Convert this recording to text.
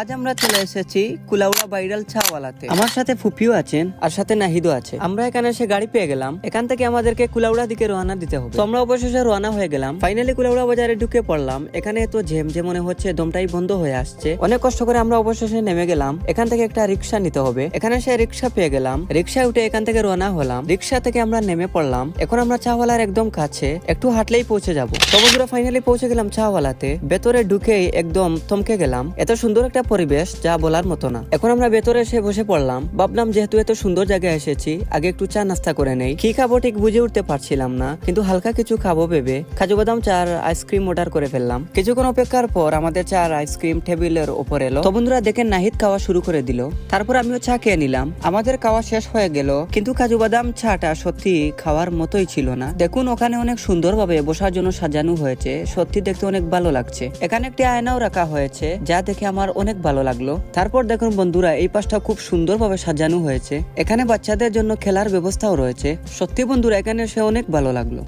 আজ আমরা চলে এসেছি কুলাউড়া বাইরাল চাওয়ালাতে আমার সাথে ফুপিও আছেন আর সাথে নাহিদও আছে। আমরা এখানে এসে গাড়ি পেয়ে গেলাম। এখান থেকে আমাদেরকে কুলাউড়া দিকে রওনা দিতে হবে। তো আমরা অবশেষে রওনা হয়ে গেলাম। ফাইনালি কুলাউড়া বাজারে ঢুকে পড়লাম। এখানে তো ঝেম যে মনে হচ্ছে, দমটাই বন্ধ হয়ে আসছে। অনেক কষ্ট করে আমরা অবশেষে নেমে গেলাম। এখান থেকে একটা রিক্সা নিতে হবে। এখানে সে রিক্সা পেয়ে গেলাম। রিক্সায় উঠে এখান থেকে রওনা হলাম। রিক্সা থেকে আমরা নেমে পড়লাম। এখন আমরা চাওয়ালার একদম কাছে, একটু হাঁটলেই পৌঁছে যাব। তো ফাইনালি পৌঁছে গেলাম চাওয়ালাতে ভেতরে ঢুকেই একদম থমকে গেলাম। এত সুন্দর একটা পরিবেশ যা বলার মতো না। এখন আমরা ভেতরে এসে বসে পড়লাম। ভাবলাম যেহেতু এত সুন্দর জায়গায় এসেছি, আগে একটু চা নাস্তা করে নেই। কি খাব ঠিক বুঝে উঠতে পারছিলাম না, কিন্তু হালকা কিছু খাব ভেবে কাজু বাদাম চা আর আইসক্রিম অর্ডার করে ফেললাম। কিছুক্ষণ অপেক্ষার পর আমাদের চা আর আইসক্রিম টেবিলের উপর এলো। তো বন্ধুরা, দেখেন নাহিদ খাওয়া শুরু করে দিল। তারপর আমিও চা খেয়ে নিলাম। আমাদের খাওয়া শেষ হয়ে গেল, কিন্তু কাজু বাদাম চাটা সত্যি খাওয়ার মতোই ছিল না। দেখুন, ওখানে অনেক সুন্দরভাবে বসার জন্য সাজানো হয়েছে। সত্যি দেখতে অনেক ভালো লাগছে। এখানে একটি আয়নাও রাখা হয়েছে, যা দেখে আমার অনেক ভালো লাগল। তারপর দেখুন বন্ধুরা, এই পাশটা খুব সুন্দরভাবে সাজানো হয়েছে। এখানে বাচ্চাদের জন্য খেলার ব্যবস্থাও রয়েছে। সত্যি বন্ধুরা, এখানে সে অনেক ভালো লাগল।